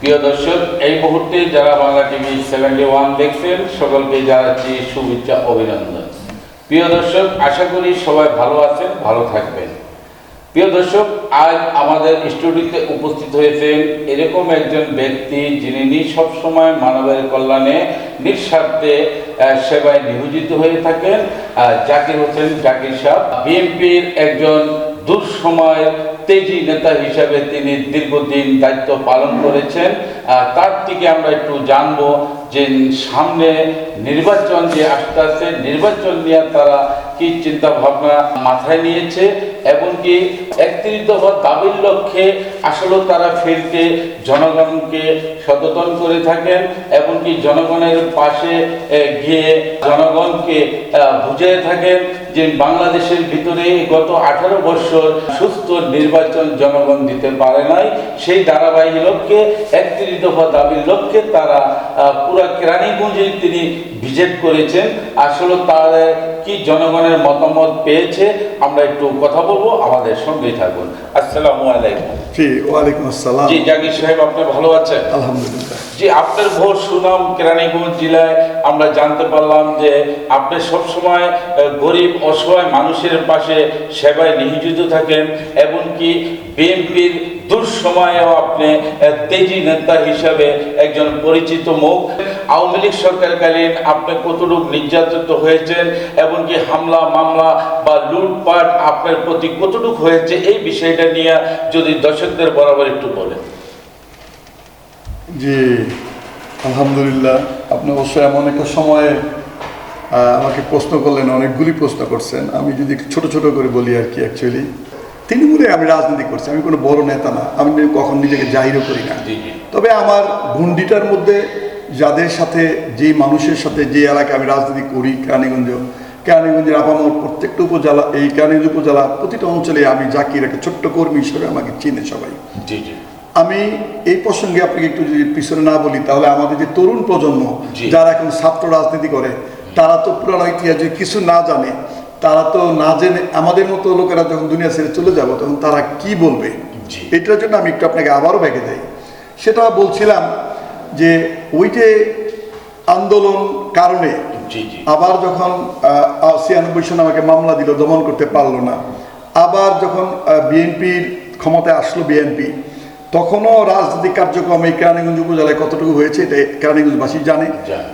প্রিয় দর্শক, এই মুহূর্তে যারা বাংলা টিভি সেভেন্টি ওয়ান দেখছেন, সকলকে জানাচ্ছি শুভেচ্ছা, অভিনন্দন। প্রিয় দর্শক, আশা করি সবাই ভালো আছেন, ভালো থাকবেন। প্রিয় দর্শক, আজ আমাদের স্টুডিওতে উপস্থিত হয়েছেন এরকম একজন ব্যক্তি যিনি সবসময় মানবের কল্যাণে, নিঃস্বার্থে সেবায় নিয়োজিত হয়ে থাকেন জাকির হোসেন জাকির সাহ বিএনপির একজন দুঃসময় তেজি নেতা হিসাবে তিনি দীর্ঘদিন দায়িত্ব পালন করেছেন। তার থেকে আমরা একটু জানব যে সামনে নির্বাচন যে আসতে আসতে নির্বাচন নিয়ে তারা কি চিন্তা ভাবনা মাথায় নিয়েছে এবং কি একত্রিত হওয়ার দাবির লক্ষ্যে আসলে তারা ফিরতে জনগণকে সচেতন করে থাকেন এবং কি জনগণের পাশে গিয়ে জনগণকে বুঝিয়ে থাকেন যে বাংলাদেশের ভিতরে গত আঠারো বছর সুস্থ নির্বাচন জনগণ দিতে পারে নাই। সেই ধারাবাহিক লক্ষ্যে একত্রিত দফা দাবির লক্ষ্যে তারা পুরা কেরানীগঞ্জে তিনি ভিজিট করেছেন। আসলে তার কি জনগণের মতামত পেয়েছে আমরা একটু কথা বলব আমাদের সঙ্গেই থাকুন। আসসালামু আলাইকুম। জি ওয়ালাইকুম আসসালাম। জি জাগির সাহেব আপনি ভালো আছেন? আলহামদুলিল্লাহ। জি আপনার ভোর সুনাম কেরানীগঞ্জ জেলায় আমরা জানতে পারলাম যে আপনি সবসময় গরিব অসহায় মানুষের পাশে সেবায় নিয়োজিত থাকেন এমনকি বিএনপির দুঃসময়েও আপনি তেজি নেতা হিসাবে একজন পরিচিত মুখ। আওয়ামী লীগ সরকারকালীন আপনি কতটুকু নির্যাতিত হয়েছেন, এমনকি হামলা, মামলা বা লুটপাট আপনার প্রতি কতটুকু হয়েছে, এই বিষয়টা নিয়ে যদি দর্শকদের বরাবর একটু বলেন। জি, আলহামদুলিল্লাহ। আপনি অবশ্যই এমন একটা সময়ে আমাকে প্রশ্ন করলেন, অনেকগুলি প্রশ্ন করছেন। আমি যদি ছোট ছোট করে বলি আর কি অ্যাকচুয়ালি তৃণমূলে আমি রাজনীতি করছি আমি কোনো বড় নেতা না আমি কখন নিজেকে জাহিরও করি না। তবে আমার গুন্ডিটার মধ্যে যাদের সাথে যে মানুষের সাথে যে এলাকায় আমি রাজনীতি করি কেরানীগঞ্জ কেরানীগঞ্জের আপামর প্রত্যেকটা উপজেলা এই কেরানীগঞ্জ উপজেলা প্রতিটা অঞ্চলে আমি জাকির একটা ছোট্ট কর্মী হিসেবে আমাকে চিনে সবাই। আমি এই প্রসঙ্গে আপনাকে একটু যদি পিছনে না বলি তাহলে আমাদের যে তরুণ প্রজন্ম যারা এখন ছাত্র রাজনীতি করে তারা তো পুরানো ইতিহাস কিছু না জানে তারা তো না জেনে আমাদের মতো লোকেরা যখন দুনিয়া ছেড়ে চলে যাব তখন তারা কি বলবে? এটার জন্য আমি একটু আপনাকে আবারও ব্যাগে যাই সেটা বলছিলাম যে ওই যে আন্দোলন কারণে আবার যখন ছিয়ানব্বই সনে আমাকে মামলা দিল দমন করতে পারল না আবার যখন বিএনপির ক্ষমতায় আসলো বিএনপি তখনও রাজনৈতিক কার্যক্রম এই কেরানীগঞ্জ উপজেলায় কতটুকু হয়েছে এটা কেরানীগঞ্জবাসী জানে।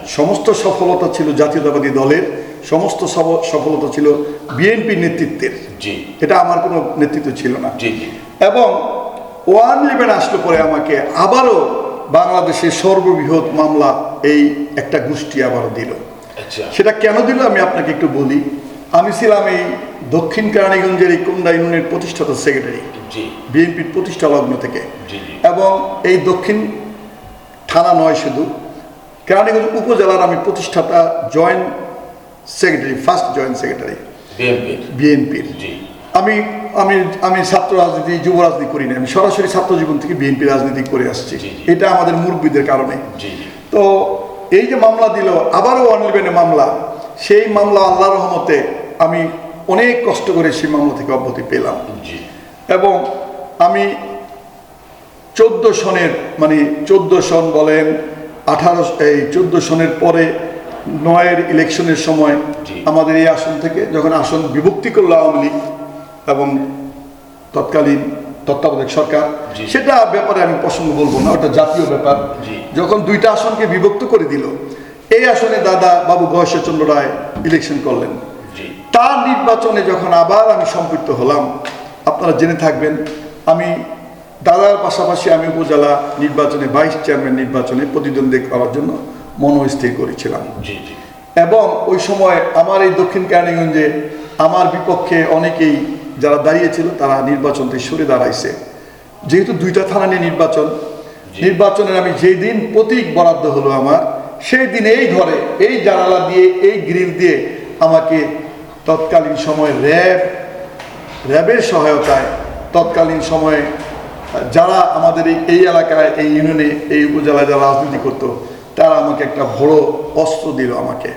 সমস্ত সফলতা ছিল জাতীয়তাবাদী দলের সমস্ত সফলতা ছিল বিএনপি নেতৃত্বের। জি। এটা আমার কোনো নেতৃত্ব ছিল না। এবং ওয়ান ইলেভেন আসলো পরে আমাকে আবারও বাংলাদেশের সর্ববৃহৎ মামলা এই একটা গোষ্ঠী আবারও দিল। আচ্ছা। সেটা কেন দিল আমি আপনাকে একটু বলি। আমি ছিলাম এই দক্ষিণ কেরানীগঞ্জের এই কুন্ডা ইউনিয়নের প্রতিষ্ঠাতা সেক্রেটারি। বিএনপির প্রতিষ্ঠা লগ্ন থেকে। এবং এই দক্ষিণ থানা নয় শুধু কেরানীগঞ্জ উপজেলার আমি প্রতিষ্ঠাতা joint secretary first joint secretary. বিএনপির। আমি আমি আমি ছাত্র রাজনীতি যুব রাজনীতি করি না আমি সরাসরি ছাত্র জীবন থেকে বিএনপি রাজনীতি করে আসছি। এটা আমাদের মুরব্বীদের কারণে। তো এই যে মামলা দিল আবারও অনিলবেনে মামলা। সেই মামলা আল্লাহ রহমতে আমি অনেক কষ্ট করে সেই মামলা থেকে অব্যাহতি পেলাম। এবং আমি চোদ্দ সনের মানে চোদ্দ সন বলেন আঠারো এই চোদ্দ সনের পরে নয়ের ইলেকশনের সময় আমাদের এই আসন থেকে যখন আসন বিভক্তি করল আওয়ামী লীগ এবং তৎকালীন তত্ত্বাবধায়ক সরকার সেটা ব্যাপারে আমি প্রসঙ্গ বলব না ওটা জাতীয় ব্যাপার। যখন দুইটা আসনকে বিভক্ত করে দিল এই আসনে দাদা বাবু গয়েশ্বরচন্দ্র রায় ইলেকশন করলেন। তার নির্বাচনে যখন আবার আমি সম্পৃক্ত হলাম আপনারা জেনে থাকবেন আমি দাদার পাশাপাশি আমি উপজেলা নির্বাচনে ভাইস চেয়ারম্যান নির্বাচনে প্রতিদ্বন্দ্বী করার জন্য মনস্থির করেছিলাম। এবং ওই সময় আমার এই দক্ষিণ কেরানীগঞ্জে আমার বিপক্ষে অনেকেই যারা দাঁড়িয়েছিল তারা নির্বাচন থেকে সরে দাঁড়াইছে। যেহেতু দুইটা থানা নিয়ে নির্বাচন নির্বাচনের আমি যেই দিন প্রতীক বরাদ্দ হলো আমার সেই দিন এই ঘরে এই জানালা দিয়ে এই গ্রিল দিয়ে আমাকে তৎকালীন সময় র্যাব র্যাবের সহায়তায় তৎকালীন সময়ে যারা আমাদের এই এই এলাকায় এই ইউনিয়নে এই উপজেলায় যারা রাজনীতি করতো তারা আমাকে একটা বড় অস্ত্র দিল আমাকে।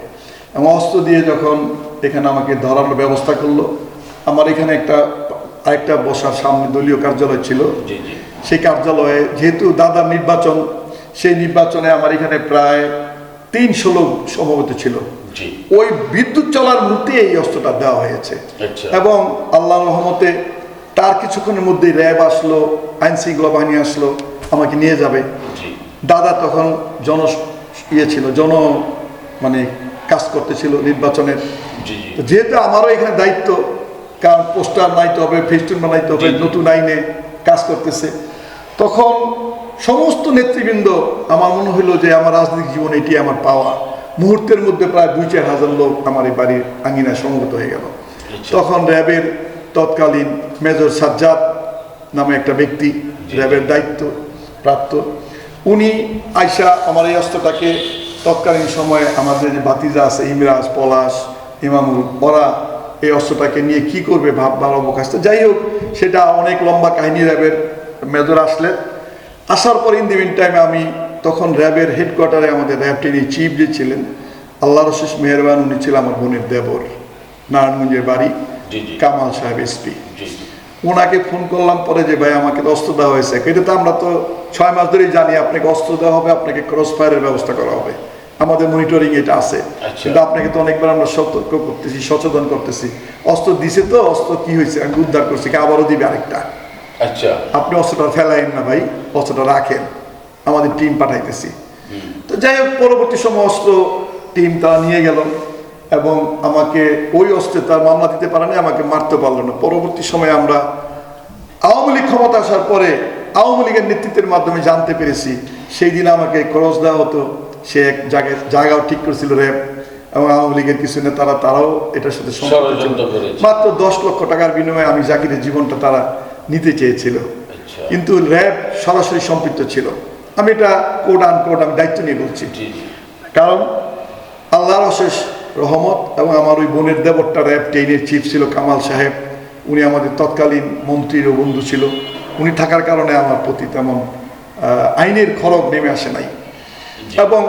এবং অস্ত্র দিয়ে যখন এখানে আমাকে ধরানোর ব্যবস্থা করল আমার এখানে একটা আরেকটা বসার সামনে দলীয় কার্যালয় ছিল। সেই কার্যালয়ে যেহেতু দাদার নির্বাচন সেই নির্বাচনে আমার এখানে প্রায় তিনশো লোক সমবেত ছিল। ওই বিদ্যুৎ চলার মুহূর্তে এই অস্ত্রটা দেওয়া হয়েছে। আচ্ছা। এবং আল্লাহ রহমতে তার কিছুক্ষণের মধ্যেই র্যাব আসলো আইন শৃঙ্খলা বাহিনী আসলো আমাকে নিয়ে যাবে। দাদা তখন জন ইয়ে ছিল জন মানে কাজ করতেছিল নির্বাচনের। যেহেতু আমারও এখানে দায়িত্ব কারণ পোস্টার বানাইতে হবে ফেস্টুন বানাইতে হবে। নতুন আইনে কাজ করতেছে। তখন সমস্ত নেতৃবৃন্দ আমার মনে হলো যে আমার রাজনৈতিক জীবন এটি আমার পাওয়া। মুহূর্তের মধ্যে প্রায় দুই চার হাজার লোক আমার এই বাড়ির আঙিনায় সমবেত হয়ে গেল। আচ্ছা। তখন র্যাবের তৎকালীন মেজর সাজ্জাদ নামে একটা ব্যক্তি। র্যাবের দায়িত্ব প্রাপ্ত। উনি আয়সা আমার এই অস্ত্রটাকে তৎকালীন সময়ে আমাদের যে বাতিজা আছে ইমরাজ পলাশ ইমামুল ওরা এই অস্ত্রটাকে নিয়ে কি করবে ভাব ভালো অবকাশ যাই হোক সেটা অনেক লম্বা কাহিনী র্যাবের মেজর আসলেন। আসার পর ইন দি মিন টাইমে আমি তখন র্যাবের হেডকোয়ার্টারে আমাদের র্যাব টিনি চিফ যে ছিলেন আল্লাহ রশিস মেহরবান উনি ছিলেন আমার বোনের দেবর নারায়ণগঞ্জের বাড়ি কামাল সাহেব এসপি ওনাকে ফোন করলাম পরে যে ভাই আমাকে তো অস্ত্র দেওয়া হয়েছে। এটা তো আমরা তো ছয় মাস ধরেই জানি আপনাকে অস্ত্র দেওয়া হবে আপনাকে ক্রস ফায়ারের ব্যবস্থা করা হবে। আমাদের মনিটরিং এটা আছে। আচ্ছা। কিন্তু আপনাকে তো অনেকবার আমরা সতর্ক করতেছি সচেতন করতেছি। অস্ত্র দিছে তো অস্ত্র কি হয়েছে আমি উদ্ধার করছি কি আবারও দিবে আরেকটা? আচ্ছা। আপনি অস্ত্রটা ফেলাইন না ভাই। অস্ত্রটা রাখেন। আমাদের টিম পাঠাইতেছি। তো যাই হোক পরবর্তী সময় অস্ত্র টিম তারা নিয়ে গেল এবং আমাকে ওই অস্ত্রে তার মামলা দিতে পারেনি আমাকে মারতে পারল না। পরবর্তী সময়ে আমরা আওয়ামী লীগ ক্ষমতা আসার পরে আওয়ামী লীগের নেতৃত্বের মাধ্যমে জানতে পেরেছি সেই দিন আমাকে ক্রস দেওয়া হতো। সে এক জায়গায় জায়গাও ঠিক করেছিল র্যাব এবং আওয়ামী লীগের কিছু নেতারা তারাও এটার সাথে। মাত্র দশ লক্ষ টাকার বিনিময়ে আমি জাকিরের জীবনটা তারা নিতে চেয়েছিল। কিন্তু র্যাব সরাসরি সম্পৃক্ত ছিল। আমি এটা কোড আন কোড আমি দায়িত্ব নিয়ে বলছি। কারণ আল্লাহর অশেষ রহমত এবং আমার ওই বোনের দেবরটা র্যাব টেইনের চিফ ছিল কামাল সাহেব। উনি আমাদের তৎকালীন মন্ত্রীরও বন্ধু ছিল। উনি থাকার কারণে আমার প্রতি তেমন আইনের খড়গ নেমে আসে নাই। এবং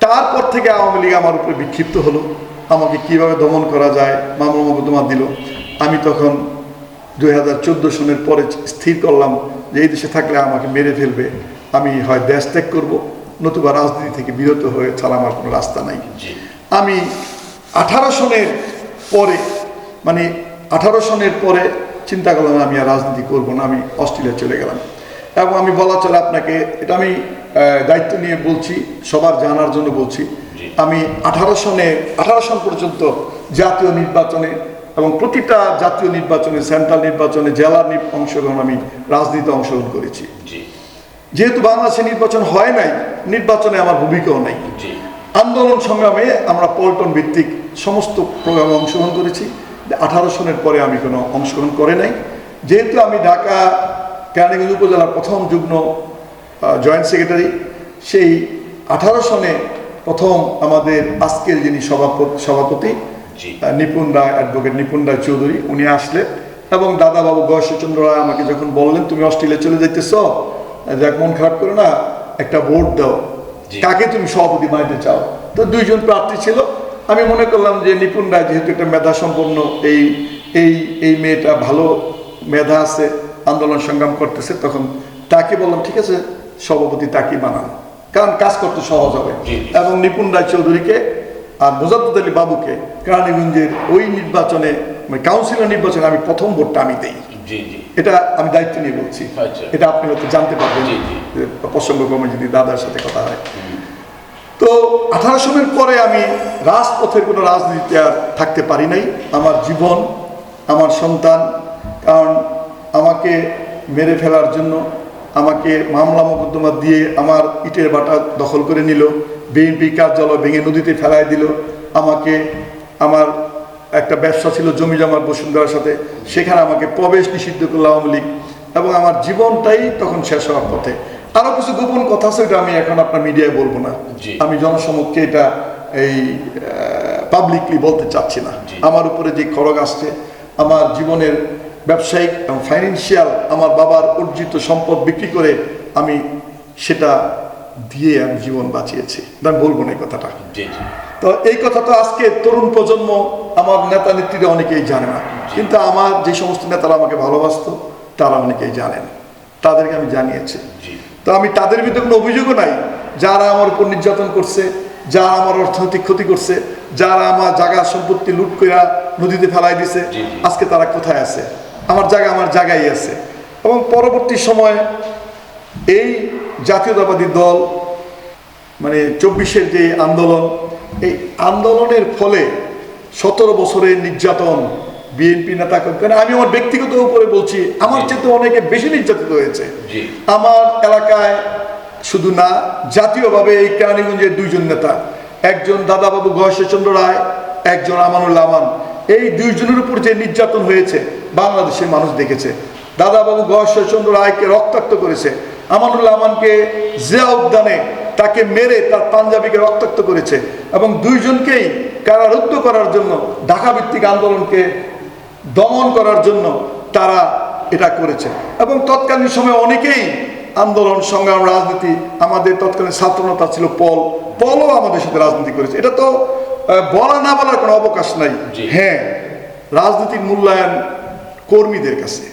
তারপর থেকে আওয়ামী লীগ আমার উপরে বিক্ষিপ্ত হলো। আমাকে কীভাবে দমন করা যায় মামলা মোকদ্দমা দিল। আমি তখন দুই হাজার চোদ্দ সনের পরে স্থির করলাম যে এই দেশে থাকলে আমাকে মেরে ফেলবে। আমি হয় দেশ ত্যাগ করব নতুবা রাজনীতি থেকে বিরত হয়ে ছাড়া আমার কোনো রাস্তা নাই। আমি আঠারো সনের পরে মানে আঠারো সনের পরে চিন্তা করলাম আমি আর রাজনীতি করব না আমি অস্ট্রেলিয়া চলে গেলাম। এবং আমি বলা চলে আপনাকে এটা আমি দায়িত্ব নিয়ে বলছি সবার জানার জন্য বলছি। আমি আঠারো সনে আঠারো সন পর্যন্ত জাতীয় নির্বাচনে এবং প্রতিটা জাতীয় নির্বাচনে সেন্ট্রাল নির্বাচনে জেলার অংশগ্রহণ আমি রাজনীতিতে অংশগ্রহণ করেছি। যেহেতু বাংলাদেশে নির্বাচন হয় নাই নির্বাচনে আমার ভূমিকাও নাই। আন্দোলন সংগ্রামে আমরা পল্টন ভিত্তিক সমস্ত প্রোগ্রামে অংশগ্রহণ করেছি। আঠারো সনের পরে আমি কোনো অংশগ্রহণ করে নাই। যেহেতু আমি ঢাকা কেরানীগঞ্জ উপজেলার প্রথম যুগ্ম জয়েন্ট সেক্রেটারি সেই আঠারো সনে প্রথম আমাদের আজকের যিনি সভাপতি সভাপতি নিপুণ রায় অ্যাডভোকেট নিপুণ রায় চৌধুরী উনি আসলেন এবং দাদাবাবু গয়েশ্বরচন্দ্র রায় আমাকে যখন বললেন তুমি অস্ট্রেলিয়া চলে যাইতেছ দেখ মন খারাপ করো না একটা ভোট দাও। কাকে তুমি সভাপতি বানাইতে চাও? তো দুইজন প্রার্থী ছিল। আমি মনে করলাম যে নিপুণ রায় যেহেতু একটা মেধা সম্পন্ন এই এই এই মেয়েটা ভালো মেধা আছে আন্দোলন সংগ্রাম করতেছে তখন তাকে বললাম ঠিক আছে সভাপতি তাকে বানান। কারণ কাজ করতে সহজ হবে। এবং নিপুণ রায় চৌধুরীকে আর মোজাদ্দুদ আলী বাবুকে কেরানীগঞ্জের ওই নির্বাচনে মানে কাউন্সিলর নির্বাচনে আমি প্রথম ভোটটা আমি দিই। জি জি। এটা আমি দায়িত্ব নিয়ে বলছি। আচ্ছা। এটা আপনি হয়তো জানতে পারবেন। যে প্রসঙ্গক্রমে যদি দাদার সাথে কথা হয়। তো আঠারো সনের পরে আমি রাজপথের কোনো রাজনীতিতে আর থাকতে পারি নাই। আমার জীবন আমার সন্তান কারণ আমাকে মেরে ফেলার জন্য আমাকে মামলা মোকদ্দমা দিয়ে আমার ইটের বাটা দখল করে নিল। বিএনপি কার্যালয় ভেঙে নদীতে ফেলায় দিল। আমাকে আমার একটা ব্যবসা ছিল জমি জমার বসুন্ধরার সাথে। সেখানে আমাকে প্রবেশ নিষিদ্ধ করল আওয়ামী লীগ এবং আমার জীবনটাই তখন শেষ হওয়ার পথে। আরও কিছু গোপন কথা আছে এটা আমি এখন আপনার মিডিয়ায় বলব না। আমি জনসমক্ষে এটা এই পাবলিকলি বলতে চাচ্ছি না। আমার উপরে যে খড়গ আসছে আমার জীবনের ব্যবসায়িক এবং ফাইন্যান্সিয়াল আমার বাবার অর্জিত সম্পদ বিক্রি করে আমি সেটা দিয়ে আমি জীবন বাঁচিয়েছি। আমি বলব না এই কথাটা। তো এই কথা তো আজকে তরুণ প্রজন্ম আমার নেতা নেত্রীরা অনেকেই জানে না। কিন্তু আমার যে সমস্ত নেতারা আমাকে ভালোবাসতো তারা অনেকেই জানেন। তাদেরকে আমি জানিয়েছি। তো আমি তাদের বিরুদ্ধে কোনো অভিযোগও নাই। যারা আমার উপর নির্যাতন করছে যারা আমার অর্থনৈতিক ক্ষতি করছে যারা আমার জায়গা সম্পত্তি লুট কইরা নদীতে ফেলাই দিছে। আজকে তারা কোথায় আছে? আমার জায়গা আমার জায়গায় আছে। এবং পরবর্তী সময়ে এই জাতীয়তাবাদী দল মানে চব্বিশের যে আন্দোলন এই আন্দোলনের ফলে সতেরো বছরের নির্যাতন বিএনপি নেতা কারণ আমি আমার ব্যক্তিগত উপরে বলছি আমার। চেয়ে অনেকে বেশি নির্যাতিত হয়েছে। আমার এলাকায় শুধু না জাতীয়ভাবে এই কেরানীগঞ্জের দুইজন নেতা একজন দাদাবাবু গয়েশ্বরচন্দ্র রায় একজন আমানুল্লাহ আমান। এই দুইজনের উপর যে নির্যাতন হয়েছে বাংলাদেশের মানুষ দেখেছে। দাদাবাবু গয়েশ্বরচন্দ্র রায়কে রক্তাক্ত করেছে। আমানুল্লাহ আমানকে জিয়া উদ্যানে তাকে মেরে তার পাঞ্জাবিকে রক্তাক্ত করেছে এবং দুইজনকেই কারারুদ্ধ করার জন্য ঢাকা ভিত্তিক আন্দোলনকে দমন করার জন্য তারা এটা করেছে। এবং তৎকালীন সময় অনেকেই আন্দোলন সংগ্রাম রাজনীতি আমাদের তৎকালীন ছাত্রনেতা ছিল পল পলও আমাদের সাথে রাজনীতি করেছে। এটা তো বলা না বলার কোনো অবকাশ নাই। হ্যাঁ রাজনীতির মূল্যায়ন কর্মীদের কাছে।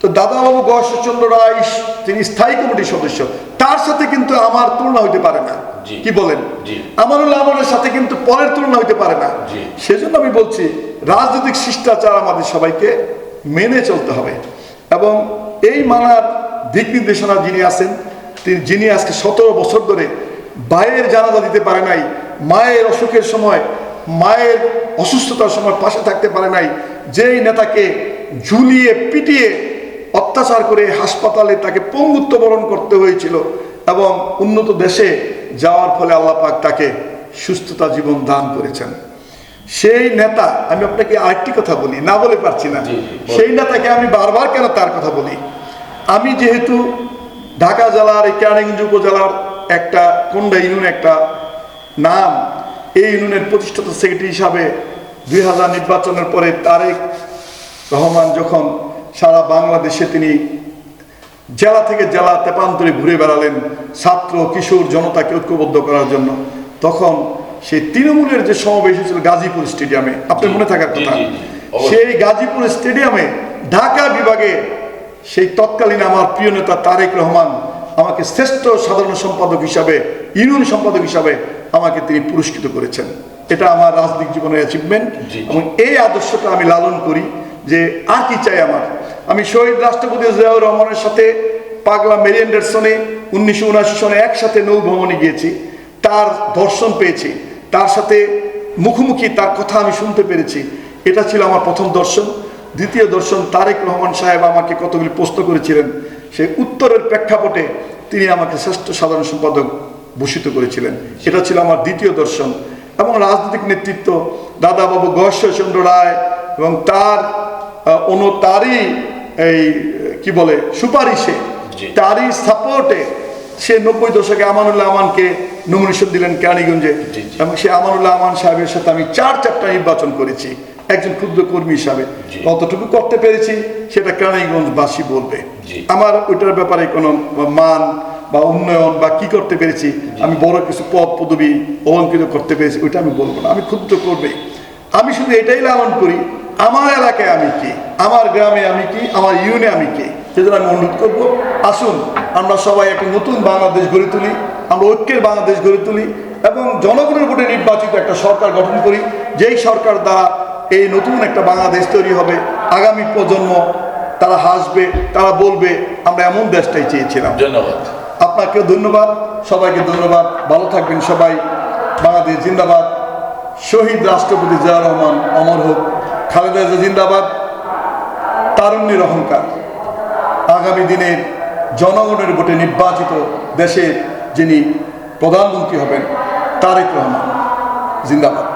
তো দাদাবাবু গয়েশ্বরচন্দ্র রায় তিনি স্থায়ী কমিটির সদস্য তার সাথে কিন্তু আমার তুলনা হইতে পারে না। কি বলেন। আমানুল্লাহ আমানের সাথে কিন্তু পরের তুলনা হইতে পারে না। সেজন্য আমি বলছি রাজনৈতিক শিষ্টাচার আমাদের সবাইকে মেনে চলতে হবে। এবং এই মানার দিক নির্দেশনা যিনি আছেন তিনি যিনি আজকে সতেরো বছর ধরে ভাইয়ের জানাজা দিতে পারে নাই মায়ের অসুখের সময় মায়ের অসুস্থতার সময় পাশে থাকতে পারে নাই যেই নেতাকে ঝুলিয়ে পিটিয়ে অত্যাচার করে হাসপাতালে তাকে পঙ্গুত্ব বরণ করতে হয়েছিল এবং উন্নত দেশে যাওয়ার ফলে আল্লাহ পাক তাকে সুস্থতা জীবন দান করেছেন। সেই নেতা আমি আপনাকে আরেকটি কথা বলি না বলে পারছি না। সেই নেতাকে আমি বারবার কেন তার কথা বলি? আমি যেহেতু ঢাকা জেলার এই কেরানীগঞ্জ উপজেলার একটা কোন্ডা ইউনিয়ন একটা নাম এই ইউনিয়নের প্রতিষ্ঠাতা সেক্রেটারি হিসাবে দুই হাজার নির্বাচনের পরে তারেক রহমান যখন সারা বাংলাদেশে তিনি জেলা থেকে জেলা তেপান্তরে ঘুরে বেড়ালেন ছাত্র কিশোর জনতাকে ঐক্যবদ্ধ করার জন্য তখন সেই তৃণমূলের যে সমাবেশ হয়েছিল গাজীপুর স্টেডিয়ামে আপনার মনে থাকার কথা। সেই গাজীপুর স্টেডিয়ামে ঢাকা বিভাগে সেই তৎকালীন আমার প্রিয় নেতা তারেক রহমান আমাকে শ্রেষ্ঠ সাধারণ সম্পাদক হিসাবে ইউনিয়ন সম্পাদক হিসাবে আমাকে তিনি পুরস্কৃত করেছেন। এটা আমার রাজনৈতিক জীবনের অ্যাচিভমেন্ট এবং এই আদর্শটা আমি লালন করি। যে আর কি চাই আমার? আমি শহীদ রাষ্ট্রপতি জিয়াউর রহমানের সাথে পাগলা মেরি অ্যান্ডারসনে উনিশশো উনআশি সনে একসাথে নৌ ভ্রমণে গিয়েছি। তার দর্শন পেয়েছি। তার সাথে মুখোমুখি তার কথা আমি শুনতে পেরেছি। এটা ছিল আমার প্রথম দর্শন। দ্বিতীয় দর্শন, তারেক রহমান সাহেব আমাকে কতগুলি প্রশ্ন করেছিলেন, সেই উত্তরের প্রেক্ষাপটে তিনি আমাকে শ্রেষ্ঠ সাধারণ সম্পাদক ভূষিত করেছিলেন। এটা ছিল আমার দ্বিতীয় দর্শন। এবং রাজনৈতিক নেতৃত্ব, দাদাবাবু গহশ্বরচন্দ্র রায় এবং তার অনু তারই এই কি বলে সুপারিশে তারই সাপোর্টে সে নব্বই দশকে আমানুল্লাহ আমানকে নমিনেশন দিলেন কেরানীগঞ্জে। এবং সে আমানুল্লাহ আমান সাহেবের সাথে আমি চার চারটা নির্বাচন করেছি একজন ক্ষুদ্র কর্মী হিসাবে। কতটুকু করতে পেরেছি সেটা কেরানীগঞ্জবাসী বলবে। আমার ওইটার ব্যাপারে কোনো মান বা উন্নয়ন বা কি করতে পেরেছি আমি বড় কিছু পদ পদবি অলঙ্কৃত করতে পেরেছি ওইটা আমি বলব না। আমি ক্ষুদ্র করবে আমি শুধু এটাই লালন করি আমার এলাকায় আমি কি? আমার গ্রামে আমি কি? আমার ইউনে আমি কি? সেজন্য আমি অনুরোধ করব আসুন আমরা সবাই একটা নতুন বাংলাদেশ গড়ে তুলি আমরা ঐক্যের বাংলাদেশ গড়ে তুলি এবং জনগণের ভোটে নির্বাচিত একটা সরকার গঠন করি যেই সরকার দ্বারা এই নতুন একটা বাংলাদেশ তৈরি হবে। আগামী প্রজন্ম তারা হাসবে তারা বলবে আমরা এমন দেশটাই চেয়েছিলাম। ধন্যবাদ। আপনাকে ধন্যবাদ সবাইকে ধন্যবাদ। ভালো থাকবেন সবাই। বাংলাদেশ জিন্দাবাদ। শহীদ রাষ্ট্রপতি জিয়া রহমান অমর হোক। খালেদা জিন্দাবাদ, তারুণ্যের অহংকার। আগামী দিনের জনগণের ভোটে নির্বাচিত দেশের যিনি প্রধানমন্ত্রী হবেন, তারেক রহমান, জিন্দাবাদ।